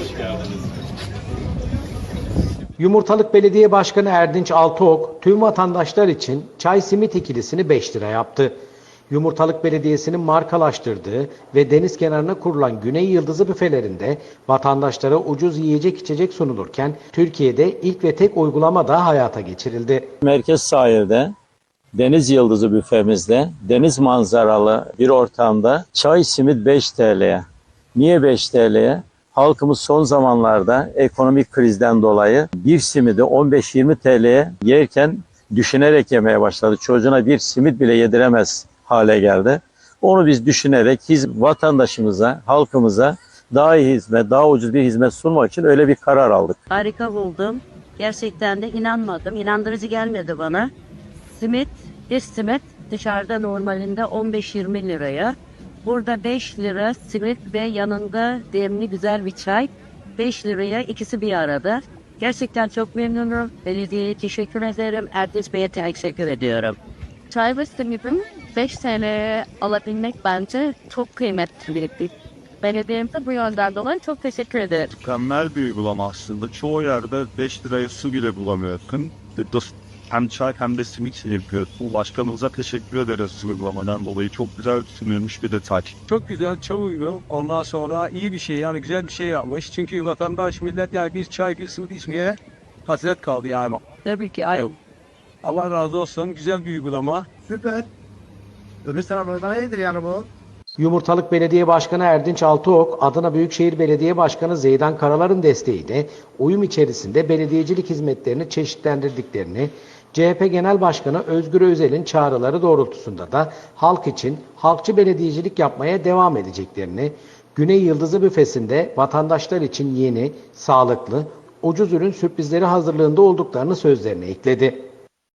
Hoş geldiniz. Yumurtalık Belediye Başkanı Erdinç Altıok tüm vatandaşlar için çay simit ikilisini 5 lira yaptı. Yumurtalık Belediyesi'nin markalaştırdığı ve deniz kenarına kurulan Güney Yıldızı büfelerinde vatandaşlara ucuz yiyecek içecek sunulurken Türkiye'de ilk ve tek uygulama da hayata geçirildi. Merkez sahilde Deniz Yıldızı büfemizde deniz manzaralı bir ortamda çay simit 5 TL'ye. Niye 5 TL'ye? Halkımız son zamanlarda ekonomik krizden dolayı bir simidi 15-20 TL'ye yerken düşünerek yemeye başladı. Çocuğuna bir simit bile yediremez hale geldi. Onu biz düşünerek hiz, vatandaşımıza, halkımıza daha iyi hizmet, daha ucuz bir hizmet sunmak için öyle bir karar aldık. Harika buldum. Gerçekten de inanmadım. İnandırıcı gelmedi bana. Simit, bir simit dışarıda normalinde 15-20 liraya. Burada 5 lira simit ve yanında demli güzel bir çay. 5 liraya ikisi bir arada. Gerçekten çok memnunum. Belediyeye teşekkür ederim. Erdinç Bey'e teşekkür ediyorum. Çay ve simidim 5 TL'ye alabilmek bence çok kıymetli bir bir. Belediyemize bu yönden dolayı çok teşekkür ederim. Mükemmel bir uygulama aslında. Çoğu yerde 5 liraya su bile bulamıyorsun. Hem çay hem de simit yapıyorsun. Başkanımıza teşekkür ederiz uygulamadan dolayı. Çok güzel düşünülmüş bir detay. Çok güzel, çok uygun. Ondan sonra iyi bir şey yani güzel bir şey yapmış. Çünkü vatandaş millet yani bir çay bir simit içmeye hasret kaldı yani. Tabii ki ay Allah razı olsun. Güzel bir uygulama. Süper. Öbür taraflarda nedir yani bu? Yumurtalık Belediye Başkanı Erdinç Altıok, Adana Büyükşehir Belediye Başkanı Zeydan Karalar'ın desteğiyle uyum içerisinde belediyecilik hizmetlerini çeşitlendirdiklerini, CHP Genel Başkanı Özgür Özel'in çağrıları doğrultusunda da halk için halkçı belediyecilik yapmaya devam edeceklerini, Güney Yıldızı büfesinde vatandaşlar için yeni, sağlıklı, ucuz ürün sürprizleri hazırlığında olduklarını sözlerine ekledi.